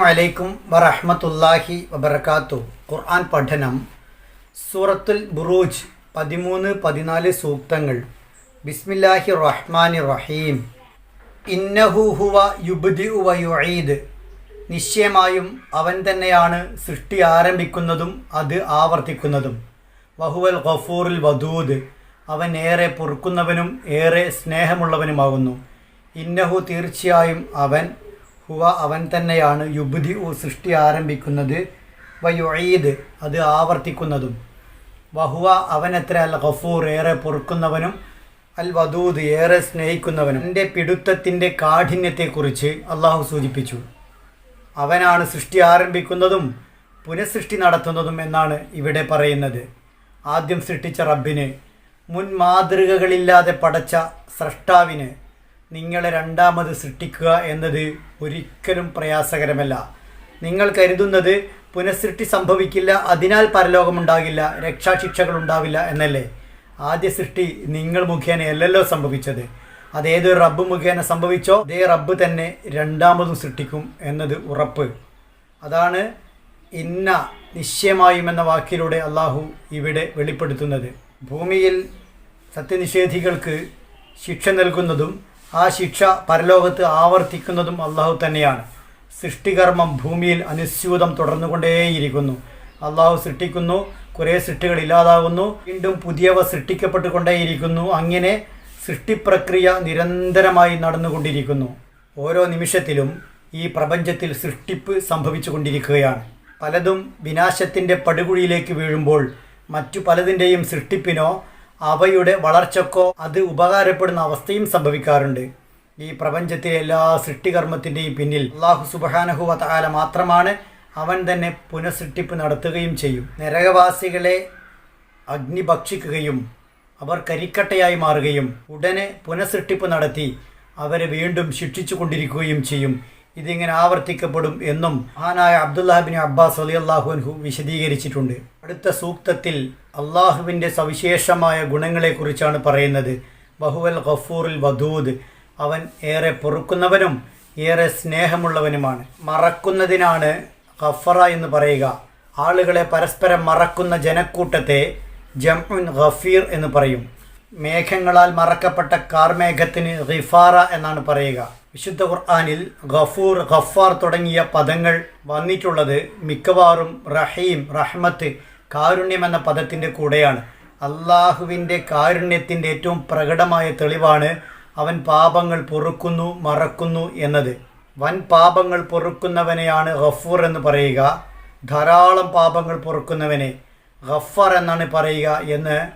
അലൈക്കും വറഹമത്തല്ലാഹി വബർക്കാത്തു ഖുർആൻ പഠനം സൂറത്തുൽ ബുറൂജ് പതിമൂന്ന് പതിനാല് സൂക്തങ്ങൾ. ബിസ്മില്ലാഹി റഹ്മാൻ റഹീം. ഇന്നഹു ഹുവ യുബ്ദി വ യുഈദ്. നിശ്ചയമായും അവൻ തന്നെയാണ് സൃഷ്ടി ആരംഭിക്കുന്നതും അത് ആവർത്തിക്കുന്നതും. വഹുവൽ ഗഫൂറുൽ വദൂദ്. അവൻ ഏറെ പൊറുക്കുന്നവനും ഏറെ സ്നേഹമുള്ളവനുമാകുന്നു. ഇന്നഹു തീർച്ചയായും അവൻ ഹുവ അവൻ തന്നെയാണ് യുബുദി ഉ സൃഷ്ടി ആരംഭിക്കുന്നത് വയുഴീദ് അത് ആവർത്തിക്കുന്നതും. വഹുവ അവനത്ര അൽ ഗഫൂർ ഏറെ പൊറുക്കുന്നവനും അൽ വദൂദ് ഏറെ സ്നേഹിക്കുന്നവനും. എന്റെ പിടുത്തത്തിന്റെ കാഠിന്യത്തെക്കുറിച്ച് അള്ളാഹു സൂചിപ്പിച്ചു. അവനാണ് സൃഷ്ടി ആരംഭിക്കുന്നതും പുനഃസൃഷ്ടി നടത്തുന്നതും എന്നാണ് ഇവിടെ പറയുന്നത്. ആദ്യം സൃഷ്ടിച്ച റബ്ബിന് മുൻ മാതൃകകളില്ലാതെ പടച്ച സ്രഷ്ടാവിന് നിങ്ങളെ രണ്ടാമത് സൃഷ്ടിക്കുക എന്നത് ഒരിക്കലും പ്രയാസകരമല്ല. നിങ്ങൾ കരുതുന്നത് പുനഃസൃഷ്ടി സംഭവിക്കില്ല അതിനാൽ പരലോകമുണ്ടാകില്ല രക്ഷാശിക്ഷകൾ ഉണ്ടാവില്ല എന്നല്ലേ? ആദ്യ സൃഷ്ടി നിങ്ങൾ മുഖേനയല്ലല്ലോ സംഭവിച്ചത്. അതേതൊരു റബ്ബ് മുഖേന സംഭവിച്ചോ അതേ റബ്ബ് തന്നെ രണ്ടാമതും സൃഷ്ടിക്കും എന്നത് ഉറപ്പ്. അതാണ് ഇന്ന നിശ്ചയമായും എന്ന വാക്കിലൂടെ അള്ളാഹു ഇവിടെ വെളിപ്പെടുത്തുന്നത്. ഭൂമിയിൽ സത്യനിഷേധികൾക്ക് ശിക്ഷ നൽകുന്നതും ആ ശിക്ഷ പരലോകത്ത് ആവർത്തിക്കുന്നതും അള്ളാഹു തന്നെയാണ്. സൃഷ്ടികർമ്മം ഭൂമിയിൽ അനുസ്യൂതം തുടർന്നുകൊണ്ടേയിരിക്കുന്നു. അള്ളാഹു സൃഷ്ടിക്കുന്നു കുറേ സൃഷ്ടികൾ ഇല്ലാതാകുന്നു വീണ്ടും പുതിയവ സൃഷ്ടിക്കപ്പെട്ടുകൊണ്ടേയിരിക്കുന്നു. അങ്ങനെ സൃഷ്ടിപ്രക്രിയ നിരന്തരമായി നടന്നുകൊണ്ടിരിക്കുന്നു. ഓരോ നിമിഷത്തിലും ഈ പ്രപഞ്ചത്തിൽ സൃഷ്ടിപ്പ് സംഭവിച്ചുകൊണ്ടിരിക്കുകയാണ്. പലതും വിനാശത്തിന്റെ പടുകുഴിയിലേക്ക് വീഴുമ്പോൾ മറ്റു പലതിന്റെയും സൃഷ്ടിപ്പിനോ അവയുടെ വളർച്ചക്കോ അത് ഉപകാരപ്പെടുന്ന അവസ്ഥയും സംഭവിക്കാറുണ്ട്. ഈ പ്രപഞ്ചത്തിലെ എല്ലാ സൃഷ്ടികർമ്മത്തിന്റെയും പിന്നിൽ അള്ളാഹു സുബഹാനഹുവ താല മാത്രമാണ് അവൻ തന്നെ പുനഃസൃഷ്ടിപ്പ് നടത്തുകയും ചെയ്യും. നരകവാസികളെ അഗ്നി ഭക്ഷിക്കുകയും അവർ കരിക്കട്ടയായി മാറുകയും ഉടനെ പുനഃസൃഷ്ടിപ്പ് നടത്തി അവരെ വീണ്ടും ശിക്ഷിച്ചു കൊണ്ടിരിക്കുകയും ചെയ്യും. ഇതിങ്ങനെ ആവർത്തിക്കപ്പെടും എന്നും മഹാനായ അബ്ദുല്ലാഹിബിൻ അബ്ബാസ് അലി അള്ളാഹുൻഹു വിശദീകരിച്ചിട്ടുണ്ട്. അടുത്ത സൂക്തത്തിൽ അള്ളാഹുവിന്റെ സവിശേഷമായ ഗുണങ്ങളെക്കുറിച്ചാണ് പറയുന്നത്. ബഹുവൽ ഖഫൂറിൽ വധൂദ് അവൻ ഏറെ പൊറുക്കുന്നവനും ഏറെ സ്നേഹമുള്ളവനുമാണ്. മറക്കുന്നതിനാണ് ഖഫറ എന്ന് പറയുക. ആളുകളെ പരസ്പരം മറക്കുന്ന ജനക്കൂട്ടത്തെ ജംഉൻ ഖഫീർ എന്ന് പറയും. മേഘങ്ങളാൽ മറക്കപ്പെട്ട കാർമേഘത്തിന് റിഫാറ എന്നാണ് പറയുക. വിശുദ്ധ ഖുർആാനിൽ ഖഫൂർ ഖഫാർ തുടങ്ങിയ പദങ്ങൾ വന്നിട്ടുള്ളത് മിക്കവാറും റഹീം റഹ്മത്ത് കാരുണ്യം എന്ന പദത്തിന്റെ കൂടെയാണ്. അള്ളാഹുവിന്റെ കാരുണ്യത്തിന്റെ ഏറ്റവും പ്രകടമായ തെളിവാണ് അവൻ പാപങ്ങൾ പൊറുക്കുന്നു മറക്കുന്നു എന്നത്. വൻ പാപങ്ങൾ പൊറുക്കുന്നവനെയാണ് ഗഫൂർ എന്ന് പറയുക. ധാരാളം പാപങ്ങൾ പൊറുക്കുന്നവനെ ഗഫർ എന്നാണ് പറയുക എന്ന്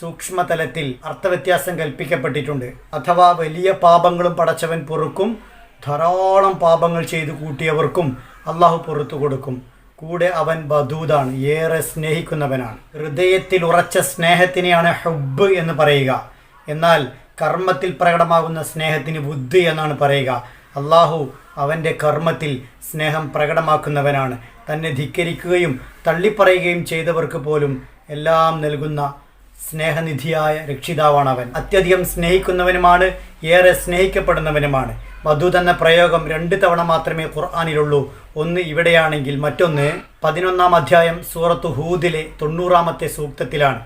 സൂക്ഷ്മതലത്തിൽ അർത്ഥവ്യത്യാസം കൽപ്പിക്കപ്പെട്ടിട്ടുണ്ട്. അഥവാ വലിയ പാപങ്ങളും പടച്ചവൻ പൊറുക്കും ധാരാളം പാപങ്ങൾ ചെയ്തു കൂട്ടിയവർക്കും അള്ളാഹു പുറത്തു കൊടുക്കും. കൂടെ അവൻ ബദൂദാണ് ഏറെ സ്നേഹിക്കുന്നവനാണ്. ഹൃദയത്തിൽ ഉറച്ച സ്നേഹത്തിനെയാണ് ഹുബ് എന്ന് പറയുക. എന്നാൽ കർമ്മത്തിൽ പ്രകടമാകുന്ന സ്നേഹത്തിന് ബുദ്ധി എന്നാണ് പറയുക. അള്ളാഹു അവന്റെ കർമ്മത്തിൽ സ്നേഹം പ്രകടമാക്കുന്നവനാണ്. തന്നെ ധിക്കരിക്കുകയും തള്ളിപ്പറയുകയും ചെയ്തവർക്ക് പോലും എല്ലാം നൽകുന്ന സ്നേഹനിധിയായ രക്ഷിതാവാണ് അവൻ അത്യധികം സ്നേഹിക്കുന്നവനുമാണ് ഏറെ സ്നേഹിക്കപ്പെടുന്നവനുമാണ്. മധു എന്ന പ്രയോഗം രണ്ട് തവണ മാത്രമേ ഖുർആാനിലുള്ളൂ. ഒന്ന് ഇവിടെയാണെങ്കിൽ മറ്റൊന്ന് പതിനൊന്നാം അധ്യായം സൂറത്തു ഹൂദിലെ തൊണ്ണൂറാമത്തെ സൂക്തത്തിലാണ്.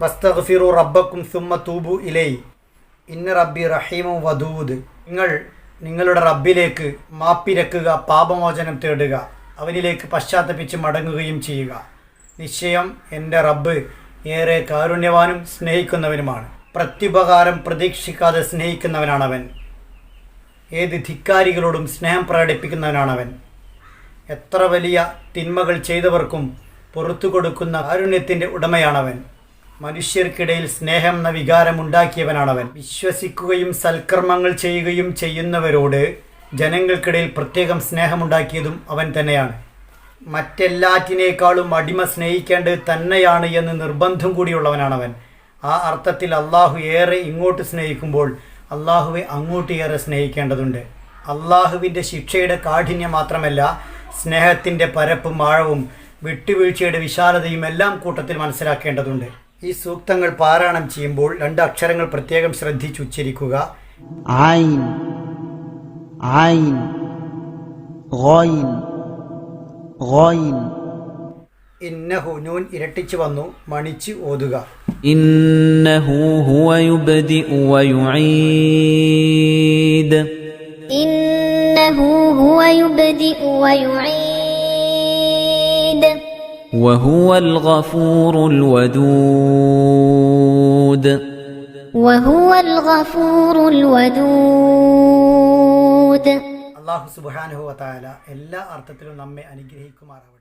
വസ്തഗ്ഫിറു റബ്ബക്കും സുമ്മ തൂബു ഇലൈ. ഇന്ന റബ്ബി റഹീമു വദൂദ് നിങ്ങൾ നിങ്ങളുടെ റബ്ബിലേക്ക് മാപ്പിരക്കുക പാപമോചനം തേടുക അവനിലേക്ക് പശ്ചാത്തപിച്ച് മടങ്ങുകയും ചെയ്യുക. നിശ്ചയം എന്റെ റബ്ബ് ഏറെ കാരുണ്യവാനും സ്നേഹിക്കുന്നവനുമാണ്. പ്രത്യുപകാരം പ്രതീക്ഷിക്കാതെ സ്നേഹിക്കുന്നവനാണവൻ. ഏത് ധിക്കാരികളോടും സ്നേഹം പ്രകടിപ്പിക്കുന്നവനാണവൻ. എത്ര വലിയ തിന്മകൾ ചെയ്തവർക്കും പുറത്തു കൊടുക്കുന്ന കാരുണ്യത്തിന്റെ ഉടമയാണവൻ. മനുഷ്യർക്കിടയിൽ സ്നേഹം എന്ന വികാരം ഉണ്ടാക്കിയവനാണവൻ. വിശ്വസിക്കുകയും സൽക്കർമ്മങ്ങൾ ചെയ്യുകയും ചെയ്യുന്നവരോട് ജനങ്ങൾക്കിടയിൽ പ്രത്യേകം സ്നേഹമുണ്ടാക്കിയതും അവൻ തന്നെയാണ്. മറ്റെല്ലാറ്റിനേക്കാളും അടിമ സ്നേഹിക്കേണ്ടത് തന്നെയാണ് എന്ന് നിർബന്ധം കൂടിയുള്ളവനാണ് അവൻ ആ അർത്ഥത്തിൽ അള്ളാഹു ഏറെ ഇങ്ങോട്ട് സ്നേഹിക്കുമ്പോൾ അള്ളാഹുവെ അങ്ങോട്ട് ഏറെ സ്നേഹിക്കേണ്ടതുണ്ട്. അള്ളാഹുവിന്റെ ശിക്ഷയുടെ കാഠിന്യം മാത്രമല്ല സ്നേഹത്തിന്റെ പരപ്പും ആഴവും വിട്ടുവീഴ്ചയുടെ വിശാലതയും എല്ലാം കൂട്ടത്തിൽ മനസ്സിലാക്കേണ്ടതുണ്ട്. ഈ സൂക്തങ്ങൾ പാരായണം ചെയ്യുമ്പോൾ രണ്ട് അക്ഷരങ്ങൾ പ്രത്യേകം ശ്രദ്ധിച്ചുച്ചരിക്കുക ആയിൻ ആയിൻ غين غين ഇന്നഹു നൂൻ ഇരട്ടിച്ചു വന്നു മണിച്ച് ഓതുക إنه هو يبدئ ويعيد إنه هو يبدئ ويعيد وهو الغفور الودود وهو الغفور الودود അള്ളാഹു സുബാനുഹു വത്താല എല്ലാ അർത്ഥത്തിലും നമ്മെ അനുഗ്രഹിക്കുമാറാവട്ടെ.